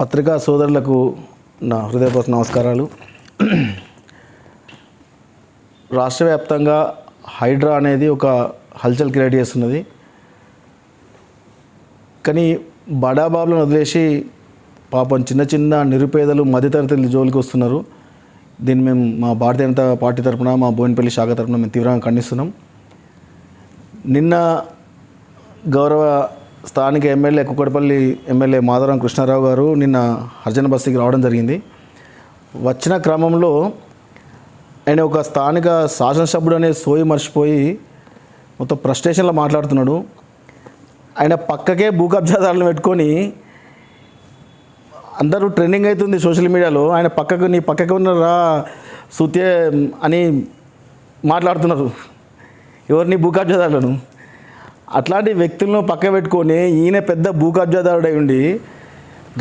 పత్రికా సోదరులకు నా హృదయపూర్వక నమస్కారాలు. రాష్ట్ర వ్యాప్తంగా హైడ్రా అనేది ఒక హల్చల్ క్రియేట్ చేస్తున్నది. కానీ బడాబాబులను వదిలేసి పాపం చిన్న చిన్న నిరుపేదలు మధ్యతరగతి జోలికి వస్తున్నారు. దీన్ని మేము మా భారతీయ జనతా పార్టీ తరఫున మా బోయినపల్లి శాఖ తరఫున మేము తీవ్రంగా ఖండిస్తున్నాం. నిన్న గౌరవ స్థానిక ఎమ్మెల్యే కుక్కడపల్లి ఎమ్మెల్యే మాధవరం కృష్ణారావు గారు నిన్న హర్జన బస్తీకి రావడం జరిగింది. వచ్చిన క్రమంలో ఆయన ఒక స్థానిక శాసనసభ్యుడు అనే సోయి మర్చిపోయి మొత్తం ప్రస్టేషన్లో మాట్లాడుతున్నాడు. ఆయన పక్కకే భూ కబ్జాదారులను పెట్టుకొని అందరూ ట్రెండింగ్ అవుతుంది సోషల్ మీడియాలో. ఆయన పక్కకు నీ పక్కకు ఉన్నారా సుతే అని మాట్లాడుతున్నారు. ఎవరిని భూ కబ్జాదారులను? అట్లాంటి వ్యక్తులను పక్క పెట్టుకొని ఈయన పెద్ద భూ కబ్జాదారుడై ఉండి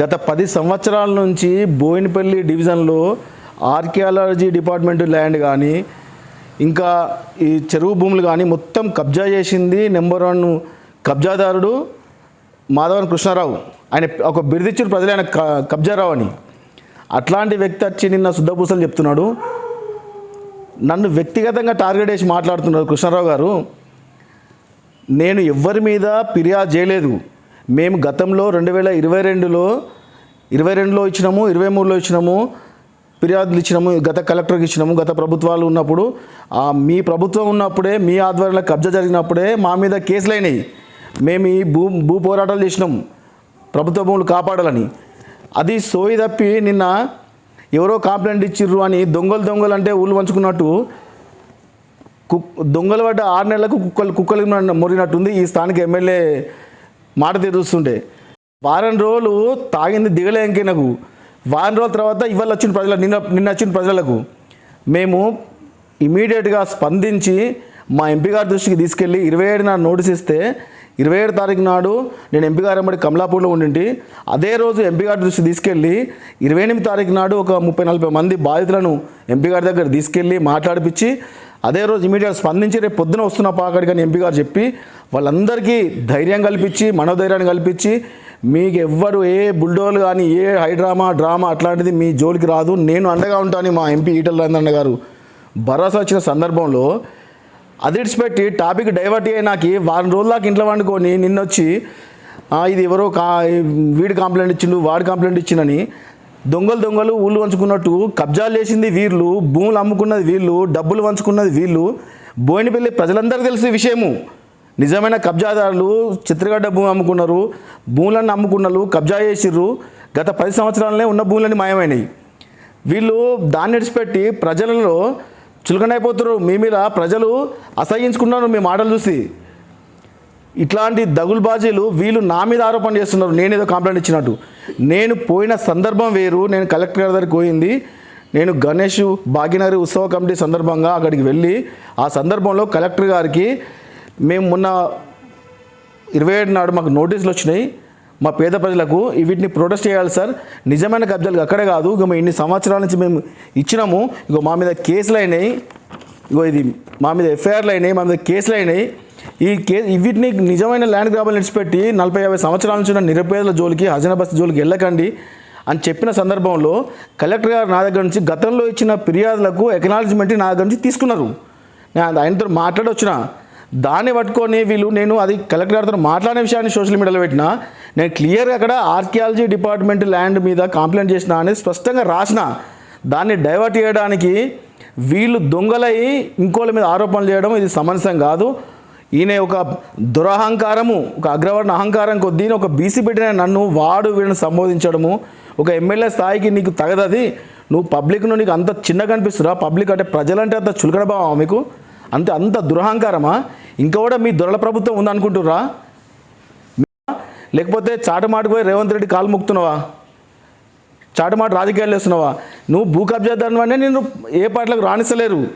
గత పది సంవత్సరాల నుంచి బోయినపల్లి డివిజన్లో ఆర్కియాలజీ డిపార్ట్మెంట్ ల్యాండ్ కానీ ఇంకా ఈ చెరువు భూములు కానీ మొత్తం కబ్జా చేసింది నెంబర్ వన్ కబ్జాదారుడు మాధవన్ కృష్ణారావు. ఆయన ఒక బిరుదిచ్చిన ప్రజలు ఆయన క- కబ్జారావు అని. అట్లాంటి వ్యక్తి వచ్చి నిన్న శుద్ధపూసలు చెప్తున్నాడు. నన్ను వ్యక్తిగతంగా టార్గెట్ చేసి మాట్లాడుతున్నారు కృష్ణారావు గారు. నేను ఎవ్వరి మీద ఫిర్యాదు చేయలేదు. మేము గతంలో రెండు వేల ఇరవై రెండులో ఇరవై రెండులో ఇచ్చినాము ఇరవై మూడులో ఇచ్చినాము ఫిర్యాదులు ఇచ్చినాము గత కలెక్టర్కి ఇచ్చినాము గత ప్రభుత్వాలు ఉన్నప్పుడు మీ ప్రభుత్వం ఉన్నప్పుడే మీ ఆధ్వర్యంలో కబ్జా జరిగినప్పుడే మా మీద కేసులు అయినాయి. మేము ఈ భూ భూ పోరాటాలు చేసినాం. ప్రభుత్వ భూములు కాపాడాలని. అది సోయి తప్పి నిన్న ఎవరో కంప్లైంట్ ఇచ్చిర్రు అని దొంగలు దొంగలు అంటే ఊళ్ళు పంచుకున్నట్టు కుక్ దొంగలు పడ్డ ఆరు నెలలకు కుక్కలు కుక్కలు మొరినట్టుంది ఈ స్థానిక ఎమ్మెల్యే మాట తీరుస్తుంటే వారం రోజులు తాగింది దిగలే నాకు వారం రోజుల తర్వాత ఇవాళ వచ్చిన ప్రజలకు నిన్న నిన్న వచ్చిన ప్రజలకు మేము ఇమీడియట్గా స్పందించి మా ఎంపీ గారి దృష్టికి తీసుకెళ్ళి ఇరవై ఏడున నోటీస్ ఇస్తే ఇరవై ఏడు తారీఖు నాడు నేను ఎంపీ గారు కమలాపూర్లో ఉండింటి. అదే రోజు ఎంపీ గారి దృష్టి తీసుకెళ్ళి ఇరవై ఎనిమిది తారీఖు నాడు ఒక ముప్పై నలభై మంది బాధితులను ఎంపీ గారి దగ్గర తీసుకెళ్ళి మాట్లాడిపించి అదే రోజు ఇమీడియట్ స్పందించి రేపు పొద్దున వస్తున్న పాకడికి అని ఎంపీ గారు చెప్పి వాళ్ళందరికీ ధైర్యం కల్పించి మనోధైర్యాన్ని కల్పించి మీకు ఎవ్వరు ఏ బుల్డోలు కానీ ఏ హైడ్రామా డ్రామా అట్లాంటిది మీ జోలికి రాదు నేను అండగా ఉంటాను మా ఎంపీ ఈటల రాజేంద్ర గారు. భరోసా వచ్చిన సందర్భంలో అది ఇడిచిపెట్టి టాపిక్ డైవర్ట్ అయ్యి నాకు. వారం రోజుల ఇంట్లో వండుకొని నిన్నొచ్చి ఇది ఎవరో కా వీడి కంప్లైంట్ ఇచ్చిండు వాడు కంప్లైంట్ ఇచ్చిండని దొంగలు దొంగలు ఊళ్ళు వంచుకున్నట్టు కబ్జాలు చేసింది వీళ్ళు భూములు అమ్ముకున్నది వీళ్ళు డబ్బులు వంచుకున్నది వీళ్ళు. బోయినపల్లి ప్రజలందరికీ తెలిసిన విషయము. నిజమైన కబ్జాదారులు చిత్రగడ్డ భూమి అమ్ముకున్నారు భూములను అమ్ముకున్నారు కబ్జా చేసిర్రు. గత పది సంవత్సరాలనే ఉన్న భూములన్నీ మాయమైనాయి. వీళ్ళు దాన్ని విడిచిపెట్టి ప్రజలలో చులకనైపోతున్నారు. మీ మీద ప్రజలు అసహించుకున్నారు మీ మాటలు చూసి. ఇట్లాంటి దగుల్బాజీలు వీళ్ళు నా మీద ఆరోపణ చేస్తున్నారు. నేనేదో కంప్లైంట్ ఇచ్చినట్టు. నేను పోయిన సందర్భం వేరు. నేను కలెక్టర్ గారి దగ్గరికి పోయింది. నేను గణేష్ భాగ్యనగరి ఉత్సవ కమిటీ సందర్భంగా అక్కడికి వెళ్ళి ఆ సందర్భంలో కలెక్టర్ గారికి మేము మొన్న ఇరవై ఏడు నాడు మాకు నోటీసులు వచ్చినాయి. మా పేద ప్రజలకు వీటిని ప్రొటెస్ట్ చేయాలి సార్. నిజమైన కబ్జాలు అక్కడే కాదు. ఇక ఇన్ని సంవత్సరాల నుంచి మేము ఇచ్చినాము. ఇగో మా మీద కేసులు అయినాయి. ఇగో ఇది మా మీద ఎఫ్ఐఆర్లు అయినాయి. మా మీద కేసులు అయినాయి. ఈ కే వీటిని నిజమైన ల్యాండ్ గ్రాబాలు నిడిచిపెట్టి నలభై యాభై సంవత్సరాల నుంచి ఉన్న నిరుపేదల జోలికి హజన జోలికి వెళ్ళకండి అని చెప్పిన సందర్భంలో కలెక్టర్ గారు నా దగ్గర నుంచి గతంలో ఇచ్చిన ఫిర్యాదులకు ఎకనాలజ్మెంట్ నా దగ్గర నుంచి తీసుకున్నారు. నేను ఆయనతో మాట్లాడొచ్చిన. దాన్ని పట్టుకొని వీళ్ళు నేను అది కలెక్టర్ గారితో మాట్లాడే విషయాన్ని సోషల్ మీడియాలో పెట్టినా నేను క్లియర్గా అక్కడ ఆర్కియాలజీ డిపార్ట్మెంట్ ల్యాండ్ మీద కంప్లైంట్ చేసిన అనేది స్పష్టంగా రాసిన. దాన్ని డైవర్ట్ చేయడానికి వీళ్ళు దొంగలై ఇంకోళ్ళ మీద ఆరోపణలు చేయడం ఇది సమంజసం కాదు. ఈయన ఒక దురహంకారము ఒక అగ్రవర్ణ అహంకారం కొద్దీ ఒక బీసీ పెట్టిన నన్ను వాడు వీళ్ళని సంబోధించడము. ఒక ఎమ్మెల్యే స్థాయికి నీకు తగదది. నువ్వు పబ్లిక్ను నీకు అంత చిన్నగా కనిపిస్తురా? పబ్లిక్ అంటే ప్రజలంటే అంత చులకడ భావం మీకు? అంత అంత దురహంకారమా? ఇంకా కూడా మీ దొరల ప్రభుత్వం ఉందనుకుంటుర్రా? లేకపోతే చాటమాటకు పోయి రేవంత్ రెడ్డి కాలు ముక్తున్నావా చాటమాట రాజకీయాలు వేస్తున్నావా నువ్వు భూ కబ్జాదారుని అంటే నేను ఏ పార్టీలకు రాణిస్తలేరు.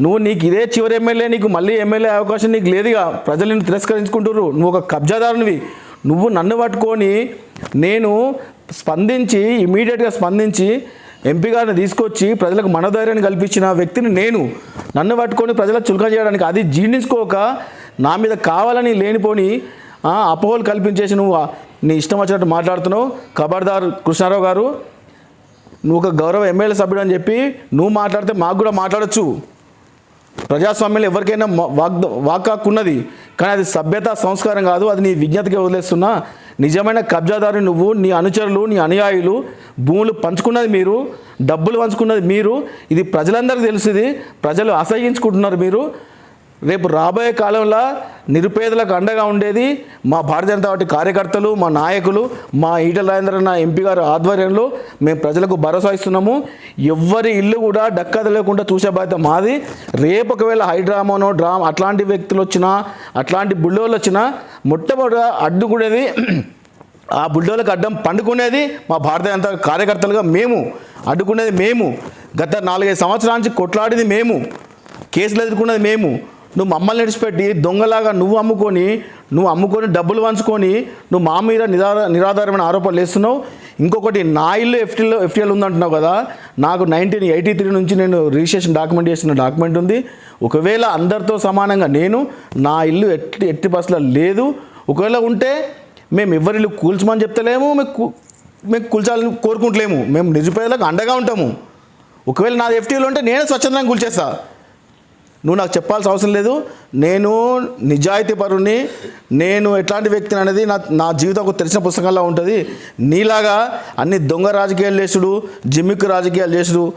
నువ్వు నీకు ఇదే చివరి ఎమ్మెల్యే నీకు మళ్ళీ ఎమ్మెల్యే అవకాశం నీకు లేదుగా ప్రజలు నిన్ను తిరస్కరించుకుంటున్నారు నువ్వు ఒక కబ్జాదారునివి నువ్వు నన్ను పట్టుకొని నేను స్పందించి ఇమీడియట్గా స్పందించి ఎంపీ గారిని తీసుకొచ్చి ప్రజలకు మనోధైర్యాన్ని కల్పించిన వ్యక్తిని నేను. నన్ను పట్టుకొని ప్రజలకు చులకన చేయడానికి అది జీర్ణించుకోక నా మీద కావాలని లేనిపోని అపోహలు కల్పించేసి నువ్వు నీ ఇష్టం వచ్చినట్టు మాట్లాడుతున్నావు. ఖబర్దార్ కృష్ణారావు గారు నువ్వు ఒక గౌరవ ఎమ్మెల్యే సభ్యుడు అని చెప్పి నువ్వు మాట్లాడితే మాకు కూడా మాట్లాడొచ్చు. ప్రజాస్వామ్యంలో ఎవరికైనా వాగ్ వాక్ కానీ అది సభ్యత సంస్కారం కాదు అది నీ విజ్ఞతకి వదిలేస్తున్నా. నిజమైన కబ్జాదారు నువ్వు నీ అనుచరులు నీ అనుయాయులు భూములు పంచుకున్నది మీరు డబ్బులు పంచుకున్నది మీరు. ఇది ప్రజలందరికీ తెలుసుది. ప్రజలు అసహించుకుంటున్నారు మీరు. రేపు రాబోయే కాలంలో నిరుపేదలకు అండగా ఉండేది మా భారతీయ జనతా పార్టీ కార్యకర్తలు మా నాయకులు మా ఈటల రాజేంద్రన్న ఎంపీ గారు ఆధ్వర్యంలో మేము ప్రజలకు భరోసా ఇస్తున్నాము. ఎవ్వరి ఇల్లు కూడా డక్క లేకుండా చూసే బాధ్యత మాది. రేపు ఒకవేళ హైడ్రామానో డ్రామా అట్లాంటి వ్యక్తులు వచ్చినా అట్లాంటి బుల్డోళ్ళు వచ్చినా మొట్టమొదట అడ్డుకునేది ఆ బుల్డోలకు అడ్డం పండుకునేది మా భారతీయ జనతా కార్యకర్తలుగా మేము. అడ్డుకునేది మేము. గత నాలుగైదు సంవత్సరాల నుంచి కొట్లాడింది మేము. కేసులు ఎదుర్కొన్నది మేము. నువ్వు మమ్మల్ని విడిచిపెట్టి దొంగలాగా నువ్వు అమ్ముకొని నువ్వు అమ్ముకొని డబ్బులు పంచుకొని నువ్వు మా మీద నిరా నిరాధారమైన ఆరోపణలు వేస్తున్నావు ఇంకొకటి నా ఇల్లు ఎఫ్టీలో ఎఫ్టీఎల్ ఉందంటున్నావు కదా. నాకు నైన్టీన్ ఎయిటీ త్రీ నుంచి నేను రిజిస్ట్రేషన్ డాక్యుమెంట్ చేసిన డాక్యుమెంట్ ఉంది. ఒకవేళ అందరితో సమానంగా నేను నా ఇల్లు ఎట్టి ఎట్టి బస్సులో లేదు. ఒకవేళ ఉంటే మేము ఎవరిల్లు కూల్చమని చెప్తలేము మేము మేము కూల్చాలని కోరుకుంటలేము. మేము నిరుపేదలకు అండగా ఉంటాము. ఒకవేళ నాది ఎఫ్టీలో ఉంటే నేనే స్వచ్ఛందంగా కూల్చేస్తాను నువ్వు నాకు చెప్పాల్సిన అవసరం లేదు. నేను నిజాయితీ పరుని నేను ఎట్లాంటి వ్యక్తిని అనేది నా నా జీవితం ఒక తెలిసిన పుస్తకంలో ఉంటుంది. నీలాగా అన్ని దొంగ రాజకీయాలు చేసుడు జిమ్మిక్కు రాజకీయాలు చేసుడు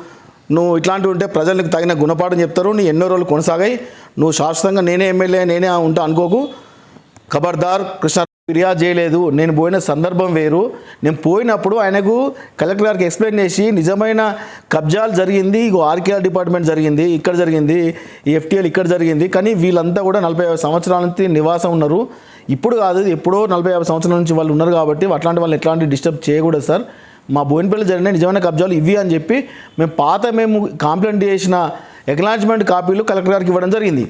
నువ్వు ఇట్లాంటివి ఉంటే ప్రజలకు తగిన గుణపాఠం చెప్తారు నీ ఎన్నో రోజులు కొనసాగాయి. నువ్వు శాశ్వతంగా నేనే ఎమ్మెల్యే నేనే ఉంటా అనుకోకు. ఖబర్దార్ కృష్ణ ఫిర్యాదు చేయలేదు. నేను పోయిన సందర్భం వేరు. నేను పోయినప్పుడు ఆయనకు కలెక్టర్ గారికి ఎక్స్ప్లెయిన్ చేసి నిజమైన కబ్జాలు జరిగింది ఇగో ఆర్కేఆర్ డిపార్ట్మెంట్ జరిగింది ఇక్కడ జరిగింది ఎఫ్టీఎల్ ఇక్కడ జరిగింది. కానీ వీళ్ళంతా కూడా నలభై యాభై సంవత్సరాల నుంచి నివాసం ఉన్నారు. ఇప్పుడు కాదు ఎప్పుడో నలభై యాభై సంవత్సరాల నుంచి వాళ్ళు ఉన్నారు కాబట్టి అట్లాంటి వాళ్ళని ఎట్లాంటి డిస్టర్బ్ చేయకూడదు సార్. మా బోయినపల్లి జరిగిన నిజమైన కబ్జాలు ఇవి అని చెప్పి మేము పాత మేము కంప్లైంట్ చేసిన ఎక్నాలజ్మెంట్ కాపీలు కలెక్టర్ గారికి ఇవ్వడం జరిగింది.